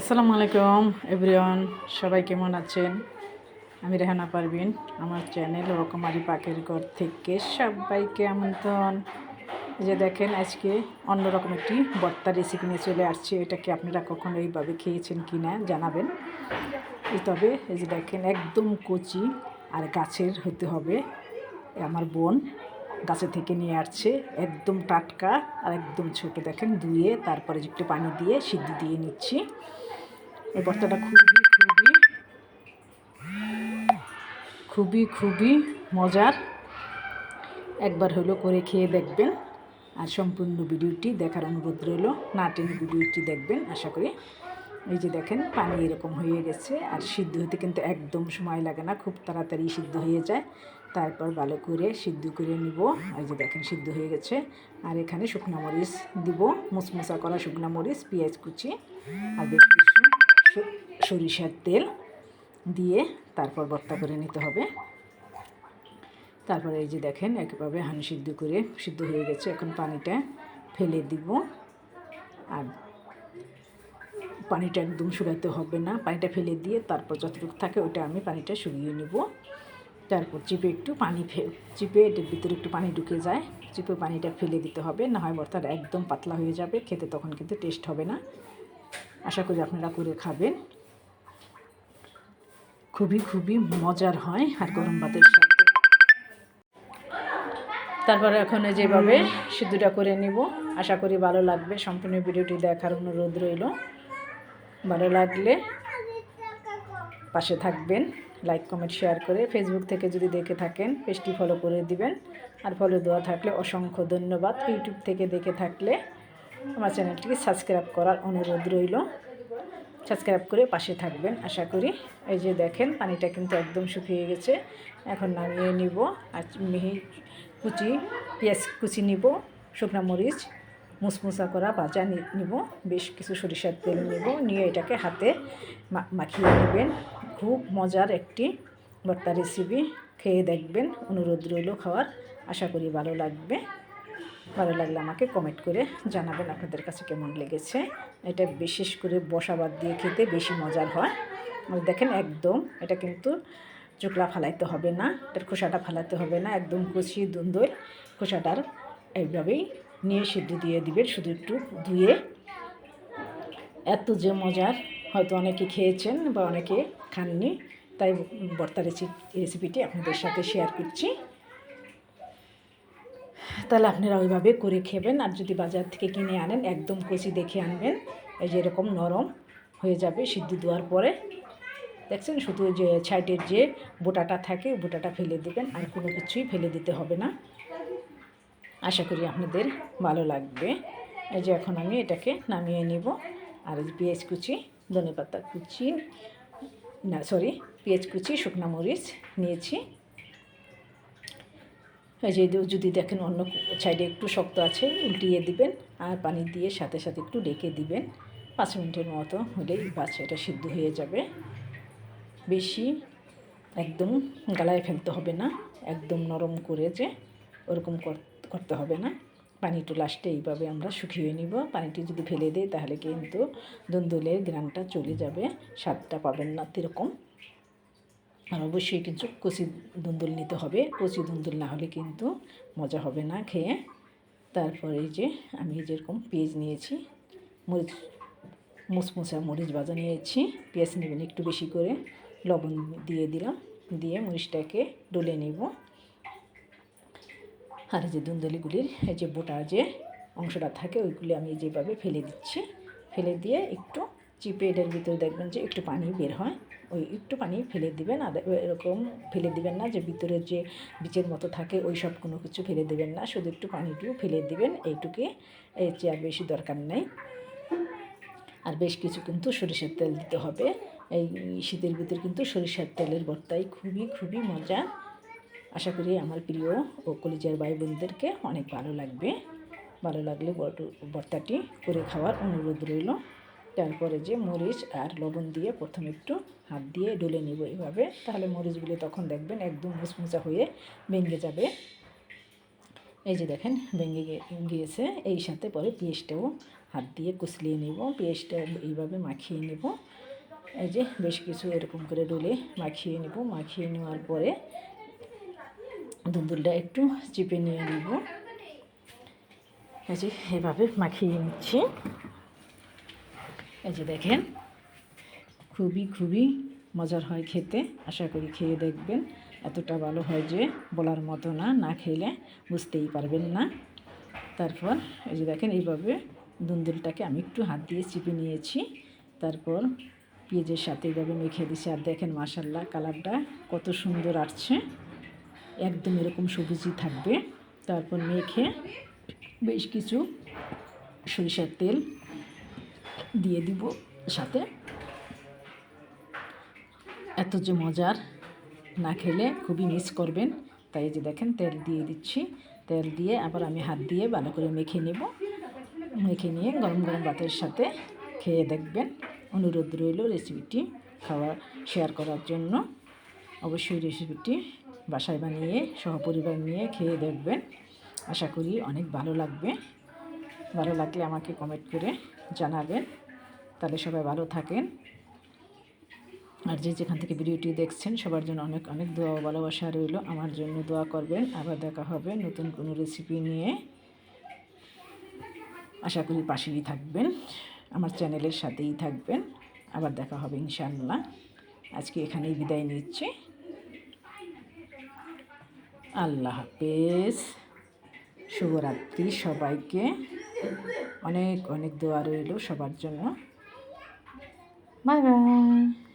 আসসালামু আলাইকুম, এভরিওয়ান, সবাই কেমন আছেন? আমি রেহানা পারবিন আমার চ্যানেল রকমারি পাকের ঘর থেকে সবাইকে আমন্ত্রণ। যে দেখেন, আজকে অন্যরকম একটি বর্তা রেসিপি নিয়ে চলে আসছে। এটাকে আপনারা কখনো এইভাবে খেয়েছেন কি না জানাবেন। তবে, এই যে দেখেন, একদম কচি আর গাছের হতে হবে। আমার বোন গাছে থেকে নিয়ে আসছে, একদম টাটকা আর একদম ছোট। দেখেন, ধুয়ে তারপরে একটু পানি দিয়ে সিদ্ধ দিয়ে নিচ্ছি। এই ভর্তাটা খুবই খুবই খুবই খুবই মজার। একবার হলো করে খেয়ে দেখবেন। আর সম্পূর্ণ ভিডিওটি দেখার অনুরোধ রইল, না টেনে ভিডিওটি দেখবেন, আশা করি। এই যে দেখেন, পানি এরকম হয়ে গেছে আর সিদ্ধ হতে কিন্তু একদম সময় লাগে না, খুব তাড়াতাড়ি সিদ্ধ হয়ে যায়। তারপর ভালো করে সিদ্ধ করে নিব। এই যে দেখেন, সিদ্ধ হয়ে গেছে। আর এখানে শুকনো মরিচ দিব মুসমুসা করা শুকনো মরিচ, পেঁয়াজ কুচি আর বেশ কিছু সরিষার তেল দিয়ে তারপর ভর্তা করে নিতে হবে। তারপরে এই যে দেখেন একভাবে হানি সিদ্ধ করে সিদ্ধ হয়ে গেছে। এখন পানিটা ফেলে দিব। আর পানিটা একদম শুকাতে হবে না। পানিটা ফেলে দিয়ে তারপর যতটুকু থাকে ওটা আমি পানিটা শুকিয়ে নেব। তারপর চিপে একটু পানি ফে, চিপে এটার ভিতরে একটু পানি ঢুকে যায়। চিপে পানিটা ফেলে দিতে হবে, না হয় ভর্তাটা একদম পাতলা হয়ে যাবে, খেতে তখন কিন্তু টেস্ট হবে না। আশা করি আপনারা করে খাবেন। খুবই খুবই মজার হয় আর গরম ভাতের সাথে। তারপরে এখন যেভাবে সিদ্ধটা করে নিব, আশা করি ভালো লাগবে। সম্পূর্ণ ভিডিওটি দেখার অনুরোধ রইল। ভালো লাগলে পাশে থাকবেন লাইক কমেন্ট শেয়ার করে ফেসবুক থেকে যদি দেখে থাকেন, পেজটি ফলো করে দিবেন। আর ফলো দেওয়া থাকলে অসংখ্য ধন্যবাদ। ইউটিউব থেকে দেখে থাকলে আমার চ্যানেলটিকে সাবস্ক্রাইব করার অনুরোধ রইল। সাবস্ক্রাইব করে পাশে থাকবেন, আশা করি। এই যে দেখেন, পানিটা কিন্তু একদম শুকিয়ে গেছে। এখন নামিয়ে নিব। আর মিহি কুচি, পেঁয়াজ কুচি নিব, শুকনো মরিচ। মুসমুসা করা ভাজা নিব, বেশ কিছু সরিষার তেল নিব, নিয়ে এটাকে হাতে মাখিয়ে নেবেন। খুব মজার একটি ভর্তা রেসিপি খেয়ে দেখবেন, অনুরোধ রইল খাওয়ার, আশা করি ভালো লাগবে। ভালো লাগলে আমাকে কমেন্ট করে জানাবেন আপনাদের কাছে কেমন লেগেছে। এটা বিশেষ করে বসাবাদ দিয়ে খেতে বেশি মজার হয়। দেখেন একদম, এটা কিন্তু চোখলা ফালাইতে হবে না, এটার খোসাটা ফালাতে হবে না, একদম কচি দুন্দর খোসাটার এইভাবেই নিয়ে সিদ্ধ দিয়ে দিবেন শুধু একটু ধুয়ে। এত যে মজার, হয়তো অনেকে খেয়েছেন বা অনেকে খাননি, তাই বর্তা রেসিপিটি আপনাদের সাথে শেয়ার করছি। তাহলে আপনারা ওইভাবে করে খেবেন, আর যদি বাজার থেকে কিনে আনেন, একদম কচি দেখে আনবেন, এই যে এরকম নরম হয়ে যাবে সিদ্ধ দেওয়ার পরে। দেখছেন, শুধু যে ছাইটের যে বোটাটা থাকে, বোটাটা ফেলে দেবেন, আর কোনো কিছুই ফেলে দিতে হবে না। আশা করি আপনাদের ভালো লাগবে। এই যে এখন আমি এটাকে নামিয়ে নিব। আর পেঁয়াজ কুচি, ধনে পাতা কুচি, না সরি পেঁয়াজ কুচি, শুকনো মরিচ নিয়েছি। এই যে যদি- দেখেন অন্য সাইডে একটু শক্ত আছে, উল্টিয়ে দিবেন আর পানি দিয়ে সাথে সাথে একটু ডেকে দিবেন। পাঁচ মিনিটের মতো হলেই বাস, এটা সিদ্ধ হয়ে যাবে। বেশি একদম গালায় ফেলতে হবে না, একদম নরম করে যে ওরকম কর- করতে হবে না। পানিটা লাস্টে এইভাবে আমরা শুকিয়ে নিব। পানিটি যদি ফেলে দিই তাহলে কিন্তু দুন্দুলের গ্রানটা চলে যাবে। স্বাদটা পাবেন না এরকম আর অবশ্যই কিন্তু কচি দুন্দুল নিতে হবে। কচি দুন্দুল না হলে কিন্তু মজা হবে না খেয়ে। তারপরে যে আমি যেরকম পেঁয়াজ নিয়েছি, মরিচ, মুসমুসা মরিচ ভাজা নিয়েছি। পেঁয়াজ নেবেন একটু বেশি করে। লবণ দিয়ে দিলাম। দিয়ে মরিচটাকে ডলে নেব। আর এই যে দুন্দুলিগুলির এই যে বোটা যে অংশটা থাকে, ওইগুলি আমি যেভাবে ফেলে দিচ্ছি। ফেলে দিয়ে একটু চিপে এটার ভিতরে দেখবেন যে একটু পানি বের হয়। ওই একটু পানি ফেলে দিবেন, আর এরকম ফেলে দিবেন না যে ভিতরে যে বিচের মতো থাকে, ওই সব কোনো কিছু ফেলে দেবেন না। শুধু একটু পানিটুকু ফেলে দিবেন, এইটুকে এর চেয়ে আর বেশি দরকার নেই। আর বেশ কিছু কিন্তু সরিষার তেল দিতে হবে। এই শীতের ভিতর কিন্তু সরিষার তেলের ভর্তাই খুবই খুবই মজা। আশা করি আমার প্রিয় ও কলিজার ভাই বোনদেরকে অনেক ভালো লাগবে। ভালো লাগলে ভর্তাটি করে খাওয়ার অনুরোধ রইল। তারপরে যে মরিচ আর লবণ দিয়ে প্রথমে একটু হাত দিয়ে ডলে নেব এইভাবে তাহলে মরিচগুলি তখন দেখবেন একদম মুচমুচা হয়ে ভেঙে যাবে। এই যে দেখেন, ভেঙে গিয়েছে। এই সাথে পরে পেঁয়াজটাও হাত দিয়ে কুচলিয়ে নিব। পেঁয়াজটা এইভাবে মাখিয়ে নেব। এই যে বেশ কিছু এরকম করে ডলে মাখিয়ে নেব। মাখিয়ে নেওয়ার পরে দুন্দুলটা একটু চিপে নিয়ে নিব। এই যে এভাবে মাখিয়ে নিচ্ছি। এই যে দেখেন, খুবই খুবই মজার হয় খেতে। আশা করি খেয়ে দেখবেন। এতটা ভালো হয় যে বলার মতো না না খেলে বুঝতেই পারবেন না। তারপর এই যে দেখেন, এইভাবে দুন্দুলটাকে আমি একটু হাত দিয়ে চিপে নিয়েছি। তারপর পেঁয়াজের সাথে এইভাবে মেখে দিছি। আর দেখেন মাসাল্লাহ কালারটা কত সুন্দর আসছে। একদম এরকম সবুজই থাকবে। তারপর মেখে বেশ কিছু সরিষার তেল দিয়ে দিব সাথে। এত যে মজার, না খেলে খুবই মিস করবেন। তাই যে দেখেন, তেল দিয়ে দিচ্ছি। তেল দিয়ে আবার আমি হাত দিয়ে ভালো করে মেখে নেব। মেখে নিয়ে গরম গরম ভাতের সাথে খেয়ে দেখবেন। অনুরোধ রইল রেসিপিটি খাওয়া শেয়ার করার জন্য। অবশ্যই রেসিপিটি বাসায় বানিয়ে, সহপরিবার নিয়ে খেয়ে দেখবেন। আশা করি অনেক ভালো লাগবে। ভালো লাগলে আমাকে কমেন্ট করে জানাবেন। তাহলে সবাই ভালো থাকেন। আর যে যেখান থেকে ভিডিওটি দেখছেন, সবার জন্য অনেক অনেক দোয়া ভালোবাসা রইল। আমার জন্য দোয়া করবেন। আবার দেখা হবে নতুন কোনো রেসিপি নিয়ে। আশা করি পাশেই থাকবেন। আমার চ্যানেলের সাথেই থাকবেন। আবার দেখা হবে ইনশাআল্লাহ। আজকে এখানেই বিদায় নিচ্ছি। আল্লাহ হাফেজ। শুভরাত্রি সবাইকে। অনেক অনেক দোয়া রইল সবার জন্য। Bye bye.